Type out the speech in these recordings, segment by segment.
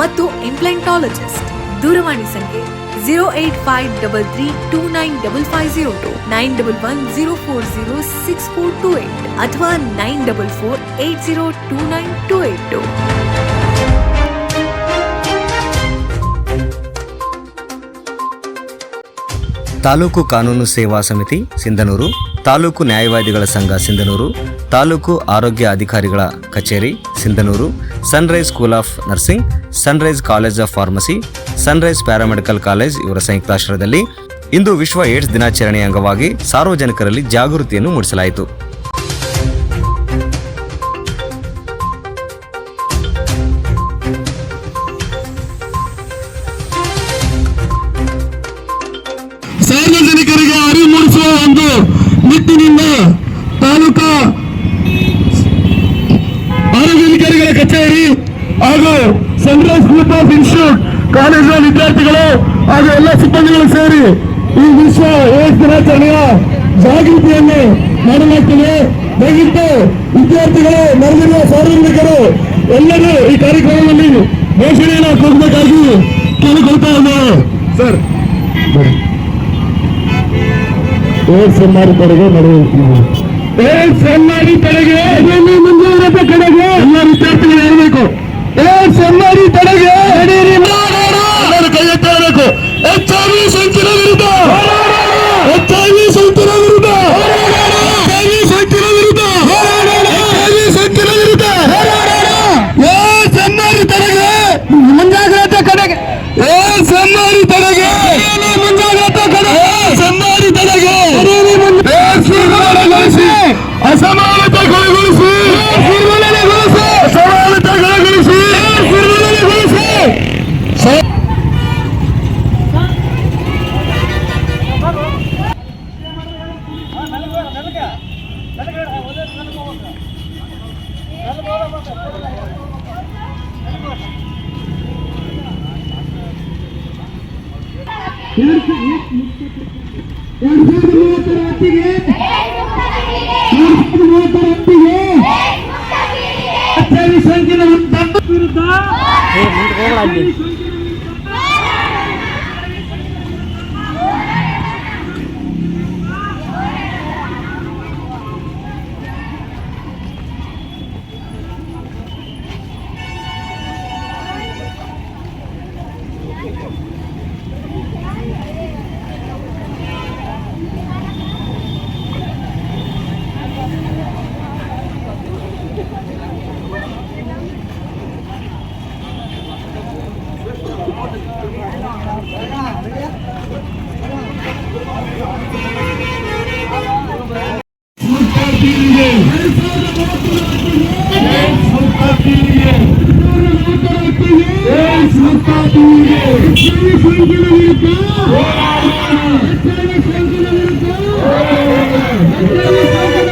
ಮತ್ತು ಇಂಪ್ಲೆಂಟಾಲಜಿಸ್ಟ್ ದೂರವಾಣಿ ಸಂಖ್ಯೆ zero eight five double three two nine double five zero two nine double one zero four zero six four two eight ಅಥವಾ nine double four eight zero two nine two eight two. Taluk ಕಾನೂನು ಸೇವಾ ಸಮಿತಿ, ಸಿಂಧನೂರು. ತಾಲೂಕು ನ್ಯಾಯವಾದಿಗಳ ಸಂಘ ಸಿಂಧನೂರು, ತಾಲೂಕು ಆರೋಗ್ಯ ಅಧಿಕಾರಿಗಳ ಕಚೇರಿ Sindhanur Sunrise school of nursing Sunrise college of pharmacy Sunrise paramedical college ಇವರ ಸಂಯುಕ್ತಾಶ್ರಯದಲ್ಲಿ ಇಂದು ವಿಶ್ವ ಏಡ್ಸ್ ದಿನಾಚರಣೆಯ ಅಂಗವಾಗಿ ಸಾರ್ವಜನಿಕರಲ್ಲಿ ಜಾಗೃತಿಯನ್ನು ಮೂಡಿಸಲಾಯಿತು. ನಿಟ್ಟಿನಿಂದ ತಾಲೂಕಾ ಆರೋಗ್ಯಾಧಿಕಾರಿಗಳ ಕಚೇರಿ ಹಾಗೂ ಸನ್ರೈಸ್ ಗ್ರೂಪ್ ಆಫ್ ಇನ್ಸ್ಟಿಟ್ಯೂಟ್ ಕಾಲೇಜಿನ ವಿದ್ಯಾರ್ಥಿಗಳು ಹಾಗೂ ಎಲ್ಲ ಸಿಬ್ಬಂದಿಗಳು ಸೇರಿ ಈ ವಿಶ್ವ ಏಡ್ಸ್ ದಿನಾಚರಣೆಯ ಜಾಗೃತಿಯನ್ನು ಮಾಡಲಾಗ್ತದೆ. ದಯವಿಟ್ಟು ವಿದ್ಯಾರ್ಥಿಗಳು ನೆರೆದಿರುವ ಸಾರ್ವಜನಿಕರು ಎಲ್ಲರೂ ಈ ಕಾರ್ಯಕ್ರಮದಲ್ಲಿ ಘೋಷಣೆಯನ್ನು ಕೊಡಬೇಕಾಗಿ ಕೇಳಿಕೊಳ್ತಾ ಇದ್ದಾರೆ ಸರ್ ಸನ್ಮಾಡಿ ಕಡೆಗೆ ನಡೆಯುತ್ತಿದ್ದೀವಿ ಏ ಸನ್ಮಾಡಿ ಕಡೆಗೆ ಅದೇನು ಮುಂದುವರೆದ ಕಡೆಗೆ. ಎಲ್ಲ ವಿದ್ಯಾರ್ಥಿಗಳು ಹೇಳಬೇಕು. ಸನ್ಮಾಡಿ ಕಡೆಗೆ ಎಲ್ಲರೂ ಕೈ ಎತ್ತಬೇಕು. ಎಚ್ ಅಸಮಾನತೆಗೊಳಿಸಿ ನಿರ್ಮೂಲನೆಗೊಳಿಸಿ ಅಸಮಾನತೆಗೊಳಿಸಿ ನಿರ್ಮೂಲನೆಗೊಳಿಸಿ ಸಂಖ್ಯೆ ವಿರುದ್ಧ ಮೂವತ್ತರ ಹತ್ತಿಗೆ ಎರಡು ಸಾವಿರದ ಮೂರು ಸಂಖ್ಯೆಯ ವಿರುದ್ಧ ಹೋರಾಡೋಣ ಸಂಖ್ಯೆಯ ವಿರುದ್ಧ ಎರಡು ಸಾವಿರದ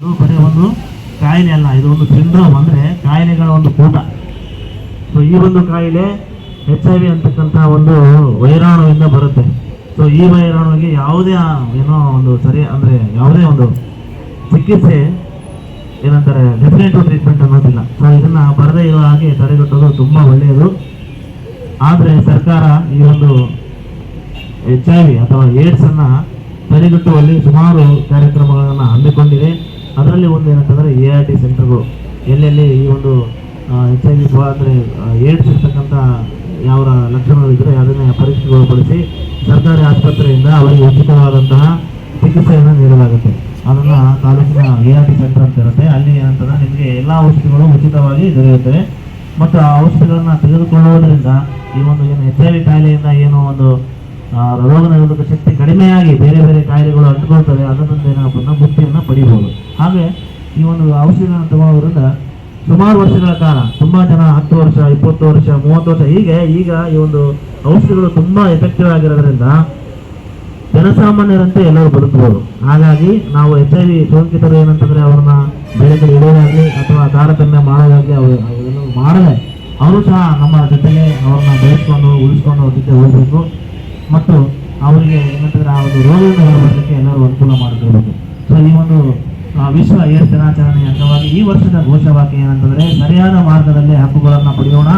ಇದು ಬರೀ ಒಂದು ಕಾಯಿಲೆ ಅಲ್ಲ, ಇದು ಒಂದು ಸಿಂಡ್ರೋಮ್ ಅಂದರೆ ಕಾಯಿಲೆಗಳ ಒಂದು ಕೂಟ. ಸೊ ಈ ಒಂದು ಕಾಯಿಲೆ ಎಚ್ ಐ ವಿ ಅಂತಕ್ಕಂಥ ಒಂದು ವೈರಾಣುವಿಂದ ಬರುತ್ತೆ. ಸೊ ಈ ವೈರಾಣುವಿಗೆ ಯಾವುದೇ, ಏನೋ ಒಂದು ಸರಿ, ಅಂದರೆ ಯಾವುದೇ ಒಂದು ಚಿಕಿತ್ಸೆ ಏನಂತಾರೆ ಡೆಫಿನೆಟಿವ್ ಟ್ರೀಟ್ಮೆಂಟ್ ಅನ್ನೋದಿಲ್ಲ. ಸೊ ಇದನ್ನು ಬರದೇ ಇರೋ ಹಾಗೆ ತಡೆಗಟ್ಟೋದು ತುಂಬ ಒಳ್ಳೆಯದು. ಆದರೆ ಸರ್ಕಾರ ಈ ಒಂದು ಎಚ್ ಐ ವಿ ಅಥವಾ ಏಡ್ಸನ್ನು ತಡೆಗಟ್ಟುವಲ್ಲಿ ಸುಮಾರು ಕಾರ್ಯಕ್ರಮಗಳನ್ನು ಹಮ್ಮಿಕೊಂಡಿದೆ. ಅದರಲ್ಲಿ ಒಂದು ಏನಂತಂದ್ರೆ ಎ ಆರ್ ಟಿ ಸೆಂಟರ್ಗಳು ಎಲ್ಲೆಲ್ಲಿ ಈ ಒಂದು ಎಚ್ ಐ ವಿ ಅಂದರೆ ಏಡ್ಸ್ ಇರ್ತಕ್ಕಂಥ ಯಾವ ಲಕ್ಷಣಗಳು ಇದ್ದರೆ ಅದನ್ನ ಪರೀಕ್ಷೆಗೊಳಪಡಿಸಿ ಸರ್ಕಾರಿ ಆಸ್ಪತ್ರೆಯಿಂದ ಅವರಿಗೆ ಉಚಿತವಾದಂತಹ ಚಿಕಿತ್ಸೆಯನ್ನು ನೀಡಲಾಗುತ್ತೆ. ಅದನ್ನು ತಾಲೂಕಿನ ಎ ಆರ್ ಟಿ ಸೆಂಟರ್ ಅಂತ ಇರುತ್ತೆ. ಅಲ್ಲಿ ಏನಂತಂದ್ರೆ ನಿಮಗೆ ಎಲ್ಲ ಔಷಧಿಗಳು ಉಚಿತವಾಗಿ ದೊರೆಯುತ್ತವೆ. ಮತ್ತು ಆ ಔಷಧಿಗಳನ್ನು ತೆಗೆದುಕೊಳ್ಳುವುದರಿಂದ ಈ ಒಂದು ಏನು ಎಚ್ ಐ ವಿ ಕಾಯಿಲೆಯಿಂದ ಏನು ಒಂದು ರೋಗ ನಿರೋಧಕ ಶಕ್ತಿ ಕಡಿಮೆಯಾಗಿ ಬೇರೆ ಬೇರೆ ಕಾಯಿಲೆಗಳು ಅಂಟಿಕೊಳ್ತವೆ ಅದರಿಂದ ಏನಾಗುತ್ತೆ ಮುಕ್ತಿಯನ್ನು ಪಡಿಬೋದು. ಹಾಗೆ ಈ ಒಂದು ಔಷಧಿಗಳನ್ನು ತಗೊಳ್ಳೋದ್ರಿಂದ ಸುಮಾರು ವರ್ಷಗಳ ಕಾಲ, ತುಂಬ ಜನ ಹತ್ತು ವರ್ಷ, ಇಪ್ಪತ್ತು ವರ್ಷ, ಮೂವತ್ತು ವರ್ಷ, ಹೀಗೆ ಈಗ ಈ ಒಂದು ಔಷಧಿಗಳು ತುಂಬ ಎಫೆಕ್ಟಿವ್ ಆಗಿರೋದ್ರಿಂದ ಜನಸಾಮಾನ್ಯರಂತೆ ಎಲ್ಲರೂ ಬದುಕಬಹುದು ಹಾಗಾಗಿ ನಾವು ಎಚ್ ಐ ವಿ ಸೋಂಕಿತರು ಏನಂತಂದ್ರೆ ಅವ್ರನ್ನ ಬೇರೆ ಕಡೆ ಇಡೋದಾಗ್ಲಿ ಅಥವಾ ತಾರತಮ್ಯ ಮಾಡೋದಾಗ್ಲಿ ಅವರು ಮಾಡದೆ, ಅವರು ಸಹ ನಮ್ಮ ಜೊತೆಗೆ ಅವ್ರನ್ನ ಬೆಳೆಸ್ಕೊಂಡು, ಉಳಿಸ್ಕೊಂಡು ಅವ್ರ ಜೊತೆ ಹೋಗ್ಬೇಕು. ಮತ್ತು ಅವರಿಗೆ ಏನಂತಂದ್ರೆ ಆ ಒಂದು ರೋಗದಿಂದ ಹೊರಬರಲಿಕ್ಕೆ ಎಲ್ಲರೂ ಅನುಕೂಲ ಮಾಡಿಕೊಡ್ಬೇಕು. ಸೊ ಈ ಒಂದು ವಿಶ್ವ ಏಡ್ಸ್ ದಿನಾಚರಣೆ ಅಂಗವಾಗಿ ಈ ವರ್ಷದ ಘೋಷವಾಕ್ಯ ಏನಂತಂದ್ರೆ, ಸರಿಯಾದ ಮಾರ್ಗದಲ್ಲಿ ಹಕ್ಕುಗಳನ್ನು ಪಡೆಯೋಣ,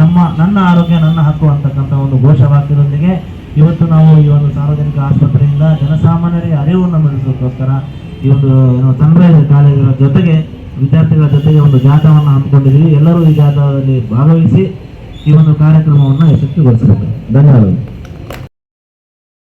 ನಮ್ಮ, ನನ್ನ ಆರೋಗ್ಯ ನನ್ನ ಹಕ್ಕು ಅಂತಕ್ಕಂಥ ಒಂದು ಘೋಷವಾಕ್ಯದೊಂದಿಗೆ ಇವತ್ತು ನಾವು ಈ ಒಂದು ಸಾರ್ವಜನಿಕ ಆಸ್ಪತ್ರೆಯಿಂದ ಜನಸಾಮಾನ್ಯರಿಗೆ ಅರಿವನ್ನು ಮೂಡಿಸೋದಕ್ಕೋಸ್ಕರ ಈ ಒಂದು, ಏನು ಸನ್ರೈಸ್ ಕಾಲೇಜುಗಳ ಜೊತೆಗೆ, ವಿದ್ಯಾರ್ಥಿಗಳ ಜೊತೆಗೆ ಒಂದು ಜಾಥಾವನ್ನು ಹಮ್ಮಿಕೊಂಡಿದ್ದೀವಿ. ಎಲ್ಲರೂ ಈ ಜಾಥಾದಲ್ಲಿ ಭಾಗವಹಿಸಿ ಈ ಒಂದು ಕಾರ್ಯಕ್ರಮವನ್ನು ಯಶಸ್ವಿಗೊಳಿಸಬೇಕು. ಧನ್ಯವಾದಗಳು.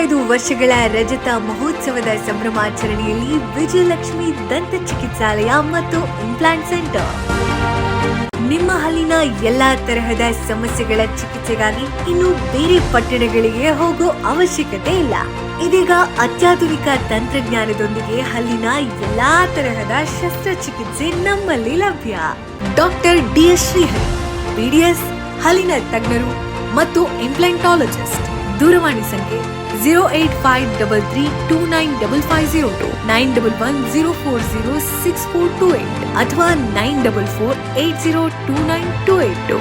ಇಪ್ಪತ್ತೈದು ವರ್ಷಗಳ ರಜತ ಮಹೋತ್ಸವದ ಸಂಭ್ರಮಾಚರಣೆಯಲ್ಲಿ ವಿಜಯಲಕ್ಷ್ಮಿ ದಂತ ಚಿಕಿತ್ಸಾಲಯ ಮತ್ತು ಇಂಪ್ಲಾಂಟ್ ಸೆಂಟರ್ ನಿಮ್ಮ ಹಲ್ಲಿನ ಎಲ್ಲಾ ತರಹದ ಸಮಸ್ಯೆಗಳ ಚಿಕಿತ್ಸೆಗಾಗಿ ಇನ್ನು ಬೇರೆ ಪಟ್ಟಣಗಳಿಗೆ ಹೋಗೋ ಅವಶ್ಯಕತೆ ಇಲ್ಲ. ಇದೀಗ ಅತ್ಯಾಧುನಿಕ ತಂತ್ರಜ್ಞಾನದೊಂದಿಗೆ ಹಲ್ಲಿನ ಎಲ್ಲಾ ತರಹದ ಶಸ್ತ್ರಚಿಕಿತ್ಸೆ ನಮ್ಮಲ್ಲಿ ಲಭ್ಯ. Doctor D S Srihari BDS ಹಲ್ಲಿನ ತಜ್ಞರು ಮತ್ತು ಇಂಪ್ಲಾಂಟಾಲಜಿಸ್ಟ್ ದೂರವಾಣಿ ಸಂಖ್ಯೆ zero eight five double three two nine double five zero two nine double one zero four zero six four two eight ಅಥವಾ nine double four eight zero two nine two eight two